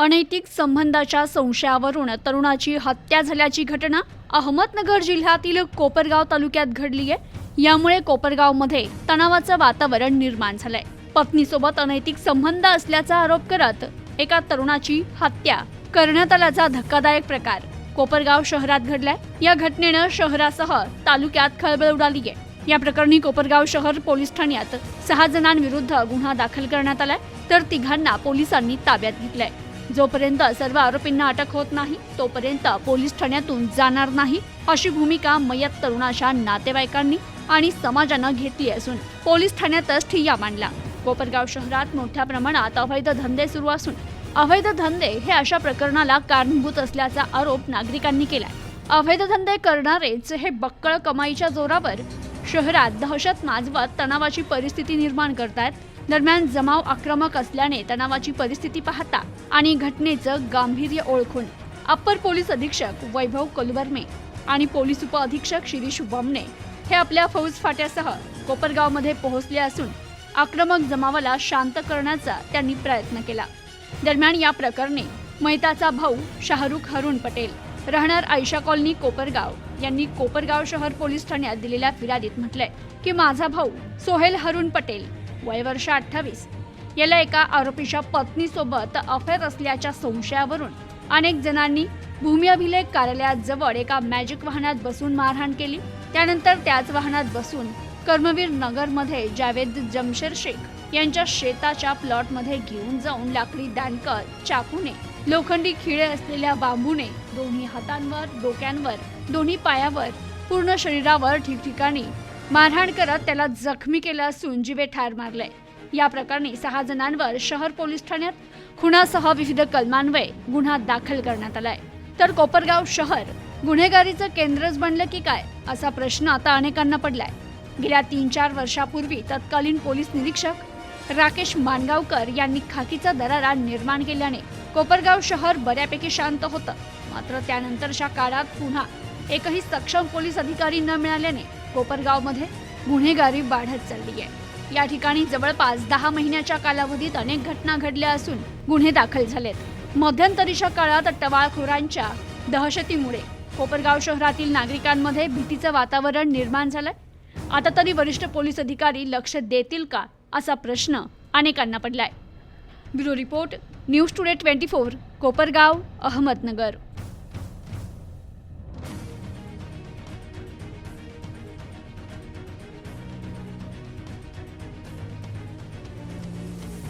अनैतिक संबंधाच्या संशयावरून तरुणाची हत्या झाल्याची घटना अहमदनगर जिल्ह्यातील कोपरगाव तालुक्यात घडली आहे. यामुळे कोपरगावमध्ये तणावाचं वातावरण निर्माण झालंय. पत्नीसोबत अनैतिक संबंध असल्याचा आरोप करत एका तरुणाची हत्या करण्यात आल्याचा धक्कादायक प्रकार कोपरगाव शहरात घडलाय. या घटनेनं शहरासह तालुक्यात खळबळ उडाली आहे. या प्रकरणी कोपरगाव शहर पोलीस ठाण्यात सहा जणांविरुद्ध गुन्हा दाखल करण्यात आलाय. तर तिघांना पोलिसांनी ताब्यात घेतलाय. जोपर्यंत सर्व आरोपींना अटक होत नाही तोपर्यंत पोलीस ठाण्यातून जाणार नाही अशी भूमिका मयत तरुणाच्या नातेवाईकांनी आणि समाजानं घेतली असून पोलीस ठाण्यातच ठिय्या मांडला कोपरगाव शहरात मोठ्या प्रमाणात अवैध धंदे सुरू असून अवैध धंदे हे अशा प्रकरणाला कारणीभूत असल्याचा आरोप नागरिकांनी केलाय. अवैध धंदे करणारेच हे बक्कळ कमाईच्या जोरावर शहरात दहशत माजवत तणावाची परिस्थिती निर्माण करतायत. दरम्यान जमाव आक्रमक असल्याने तणावाची परिस्थिती पाहता आणि घटनेचं गांभीर्य ओळखून अप्पर पोलीस अधीक्षक वैभव कोलवर्मे आणि पोलीस उपअधीक्षक शिरीष बमणे हे आपल्या फौज फाट्यासह कोपरगावमध्ये पोहोचले असून आक्रमक जमावाला शांत करण्याचा त्यांनी प्रयत्न केला. दरम्यान या प्रकरणी मैताचा भाऊ शाहरुख हरुण पटेल राहणार आयशा कॉलनी कोपरगाव यांनी कोपरगाव शहर पोलीस ठाण्यात दिलेल्या फिर्यादीत म्हटलंय की माझा भाऊ सोहेल हरुण पटेल वय वर्ष अठ्ठावीस याला एका आरोपीच्या पत्नीसोबत अफेअर असल्याच्या संशयावरून. अनेक जणांनी भूमी अभिलेख कार्यालयाजवळ एका मॅजिक वाहनात बसून मारहाण केली. त्यानंतर त्याच वाहनात बसून कर्मवीर नगरमध्ये जावेद जमशेर शेख यांच्या शेताच्या प्लॉटमध्ये घेऊन जाऊन लाकडी दांडकर चाकूने लोखंडी खिळे असलेल्या बांबूने दोन्ही हातांवर डोक्यांवर दोन्ही पायावर पूर्ण शरीरावर ठिकठिकाणी मारहाण करत त्याला जखमी केलं असून जीवे ठार मारलंय या प्रकरणी सहा जणांवर शहर पोलीस ठाण्यात खुनासह विविध कलमान्वये गुन्हा दाखल करण्यात आलाय. तर कोपरगाव शहर गुन्हेगारीचं केंद्रच बनलं की काय असा प्रश्न आता अनेकांना पडलाय. गेल्या तीन चार वर्षापूर्वी तत्कालीन पोलीस निरीक्षक राकेश मानगावकर यांनी खाकीचा दरारा निर्माण केल्याने कोपरगाव शहर बऱ्यापैकी शांत होतं. मात्र त्यानंतरच्या काळात पुन्हा एकही सक्षम पोलीस अधिकारी न मिळाल्याने कोपरगावमध्ये गुन्हेगारी वाढत चालली आहे या ठिकाणी जवळपास दहा महिन्याच्या कालावधीत अनेक घटना घडल्या असून गुन्हे दाखल झालेत. मध्यंतरीच्या काळात टवाळखोरांच्या दहशतीमुळे कोपरगाव शहरातील नागरिकांमध्ये भीतीचं वातावरण निर्माण झालंय. आता तरी वरिष्ठ पोलीस अधिकारी लक्ष देतील का असा प्रश्न अनेकांना पडलाय. Bureau report news today twenty four Kopargaon Ahmednagar.